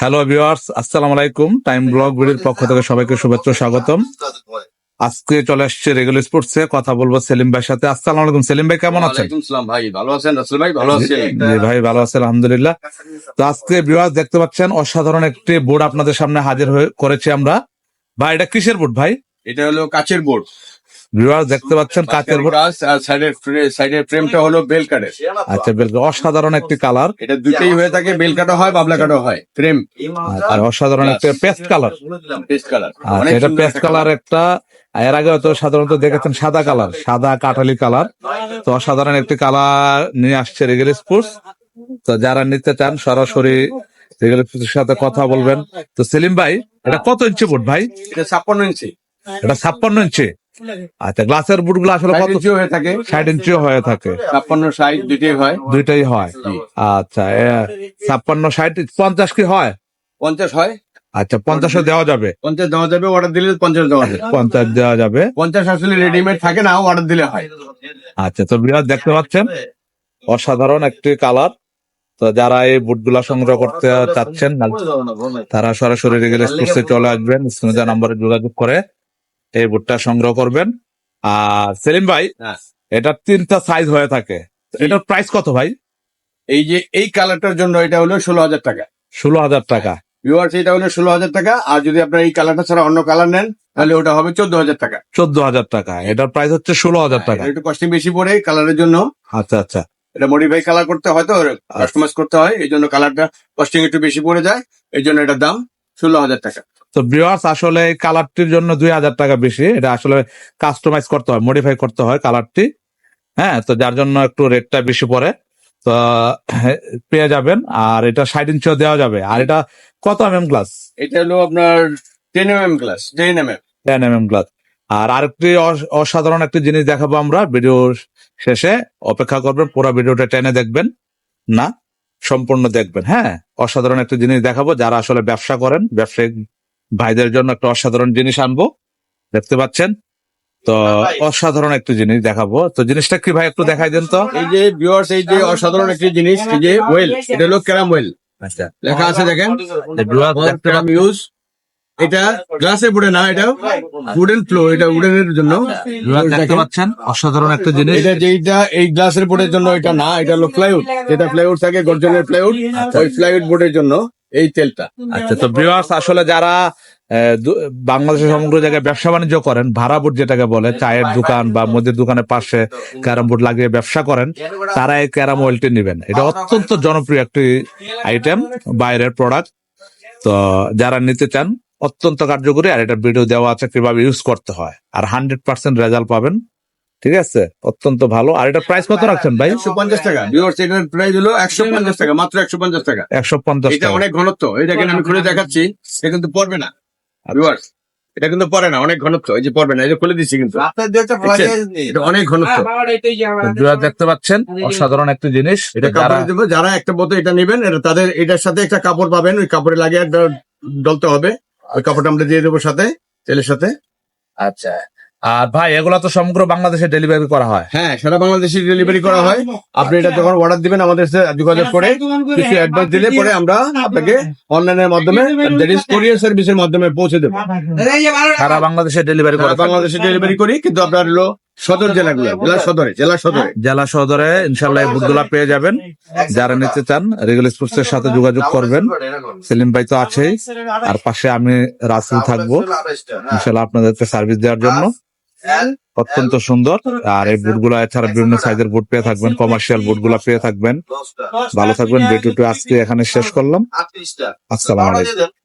Hello viewers আসসালামু আলাইকুম time blog ভিডিওর পক্ষ থেকে সবাইকে শুভেচ্ছা স্বাগতম। আজকে চলে আসছে রেগুলার স্পোর্টসে কথা বলব সেলিম ভাইয়ের সাথে। আসসালামু আলাইকুম সেলিম ভাই কেমন আছেন? ভাই ভালো আছেন? রাসেল ভাই ভালো আছেন? ভাই ভালো আছেন আলহামদুলিল্লাহ। তো আজকে ভিউয়ার্স দেখতে পাচ্ছেন অসাধারণ একটি বোর্ড আপনাদের সামনে হাজির হয়ে করেছি আমরা। ভাই এটা কিসের বোর্ড ভাই? এটা হলো কাচের বোর্ড ভিউয়ার্স দেখতে পাচ্ছেন কাচের বোর্ড সাইডের ফ্রেমটা হলো আচ্ছা বেল অসাধারণ একটি কালার এটা দুটেই হয়ে থাকে বেল কাটা হয় বাবলা কাটা হয় ফ্রেম আর অসাধারণ একটা পেস্ট কালার পেস্ট কালার আচ্ছা এটা পেস্ট কালার একটা এর আগে হয়তো সাধারণত দেখেছেন সাদা কালার সাদা কাঠালি কালার তো অসাধারণ একটি কালার নিয়ে আসছে রেগেল স্পোর্টস তো যারা নিতে চান সরাসরি রেগেল স্পোর্টসের সাথে কথা বলবেন। তো সেলিম ভাই এটা কত ইঞ্চি বুট ভাই? এটা ছাপ্পান্ন ইঞ্চি। এটা ছাপ্পান্ন ইঞ্চি। আচ্ছা গ্লাসের বুটগুলো আসলে কত? ইঞ্চিও হয়ে থাকে। ষাট ইঞ্চিও হয়ে থাকে। ছাপ্পান্ন ষাট দুইটাই হয়। দুইটাই হয়। আচ্ছা ছাপ্পান্ন ষাট পঞ্চাশ কি হয়? পঞ্চাশ হয়। আচ্ছা পঞ্চাশও দেওয়া যাবে। পঞ্চাশ দেওয়া যাবে অর্ডার দিলে পঞ্চাশ দেওয়া যাবে। পঞ্চাশ দেওয়া যাবে। পঞ্চাশ আসলে রেডিমেড থাকে না অর্ডার দিলে হয়। আচ্ছা তো বিরাট দেখতে পাচ্ছেন অসাধারণ একটি কালার তো যারা এই বুটগুলা সংগ্রহ করতে চাচ্ছেন তারা সরাসরি রেগুল স্পোর্টসে চলে আসবেন স্ক্রিনে নাম্বারে যোগাযোগ করে। এই বুটটা সংগ্রহ করবেন। আর সেলিম ভাই হ্যাঁ। এটা তিনটা সাইজ হয়ে থাকে। এটার প্রাইস কত ভাই? এই যে এই কালারটার জন্য এটা হলো ষোলো হাজার টাকা। ষোলো হাজার টাকা। ভিউয়ার্স এটা হলো ষোলো হাজার টাকা। আর যদি আপনার এই কালারটা ছাড়া অন্য কালার নেন তাহলে ওটা হবে চোদ্দ হাজার টাকা। চোদ্দ হাজার টাকা। এটার প্রাইস হচ্ছে ষোলো হাজার টাকা। একটু কস্টিং বেশি পড়ে কালারের জন্য। আচ্ছা আচ্ছা। এটা মডিফাই কালার করতে হয় তো কাস্টমাইজ করতে হয় এই জন্য কালারটা কস্টিং একটু বেশি পড়ে যায়। এই জন্য এটার দাম ষোলো হাজার টাকা। তো ভিউয়ার্স আসলে কালারটির জন্য দুই হাজার টাকা বেশি। এটা আসলে কাস্টমাইজ করতে হয় মডিফাই করতে হয় কালারটি হ্যাঁ তো যার জন্য একটু রেটটা বেশি পড়ে। তো পেয়ে যাবেন। আর এটা ষাট ইঞ্চিও দেওয়া যাবে। আর এটা কত এম এম গ্লাস এটা হলো আপনার ten M M class ten M M ten M M glass আর আরেকটি অসাধারণ একটি জিনিস দেখাবো আমরা। ভিডিও শেষে অপেক্ষা করবেন। পুরো ভিডিওটা টেনে দেখবেন। না সম্পূর্ণ দেখবেন। হ্যাঁ অসাধারণ একটি জিনিস দেখাবো। যারা আসলে ব্যবসা করেন ব্যবসায়িক ভাইদের জন্য একটা অসাধারণ জিনিস আনব। দেখতে পাচ্ছেন? তো অসাধারণ একটি জিনিস দেখাবো। তো জিনিসটা কি ভাই একটু দেখাই দেন তো? এই যে ভিউয়ার্স এই যে অসাধারণ একটি জিনিস এই যে ওয়েল এটা হলো ক্যারাম ওয়েল আচ্ছা। লেখা আছে দেখেন? ক্যারাম ইউজ এটা গ্লাসের বোর্ডে না এটা উডেন ফ্লো এটা উডেনের জন্য। দেখতে পাচ্ছেন? অসাধারণ একটা জিনিস। এটা যেটা এই গ্লাসের বোর্ডের জন্য এটা না এটা হলো প্লাইউড যেটা প্লাইউড থাকে গর্জনের প্লাইউড ওই প্লাইউড বোর্ডের জন্য। এই তেলটা। আচ্ছা তো ভিউয়ার্স আসলে যারা বাংলাদেশের সমগ্র জায়গায় ব্যবসা বাণিজ্য করেন ভাড়া বোর্ড যেটাকে বলে চায়ের দোকান বা মুদির দোকানের পাশে ক্যারাম বোর্ড লাগিয়ে ব্যবসা করেন তারা এই ক্যারাম ওয়েলটি নেবেন। এটা অত্যন্ত জনপ্রিয় একটি আইটেম বাইরের প্রোডাক্ট তো যারা নিতে চান অত্যন্ত কার্যকরী আর এটা ভিডিও দেওয়া আছে কীভাবে ইউজ করতে হয়। আর হান্ড্রেড পার্সেন্ট রেজাল্ট পাবেন ঠিক আছে? অত্যন্ত ভালো। আর এটা প্রাইস কত রাখছেন ভাই? একশো পঞ্চাশ টাকা। ভিউয়ার্স এটার প্রাইস হলো একশো পঞ্চাশ টাকা মাত্র একশো পঞ্চাশ টাকা। একশো পঞ্চাশ এটা টাকা। অনেক ঘনত্ব। এই দেখেন আমি খুলে দেখাচ্ছি। এটা কিন্তু পড়বে না। ভিউয়ার্স এটা কিন্তু পড়ে না। অনেক ঘনত্ব। এই যে পড়বে না এই যে খুলে দিচ্ছি কিন্তু। এটা অনেক ঘনত্ব। তো দেখতে পাচ্ছেন? অসাধারণ একটি জিনিস। এটা যারা দেবো যারা একটা বোতল এটা নেবেন এটা তাদের এটার সাথে একটা কাপড় পাবেন। ওই কাপড়ে লাগিয়ে একটা ডলতে হবে। ওই কাপড়টা আমরা দিয়ে দেবো সাথে তেলের সাথে। আচ্ছা। আর ভাই এগুলা তো সমগ্র বাংলাদেশে ডেলিভারি করা হয়। হ্যাঁ সারা বাংলাদেশে ডেলিভারি করা হয়। আপনি এটা যখন অর্ডার দিবেন আমাদের সাথে যোগাযোগ করে কিছু অ্যাডভান্স দিলে পরে আমরা আপনাকে অনলাইনের মাধ্যমে কোরিয়ার সার্ভিসের মাধ্যমে পৌঁছে দেবো। সারা বাংলাদেশে ডেলিভারি করা বাংলাদেশে ডেলিভারি করি কিন্তু আপনার হলো সদর জেলাগুলো জেলা সদরে জেলা সদরে। জেলা সদরে ইনশাল্লাহ এই বুটগুলা পেয়ে যাবেন। যারা নিতে চান রেগুলার স্পোর্টস এর সাথে যোগাযোগ করবেন। সেলিম ভাই তো আছেই। আর পাশে আমি রাসেল থাকব। ইনশাল্লাহ আপনাদেরকে সার্ভিস দেওয়ার জন্য। অত্যন্ত সুন্দর আর এই বুটগুলা এছাড়া বিভিন্ন সাইজের বুট পেয়ে থাকবেন কমার্শিয়াল বুটগুলা পেয়ে থাকবেন ভালো থাকবেন ভিডিওটি আজকে এখানে শেষ করলাম আসসালাম আলাইকুম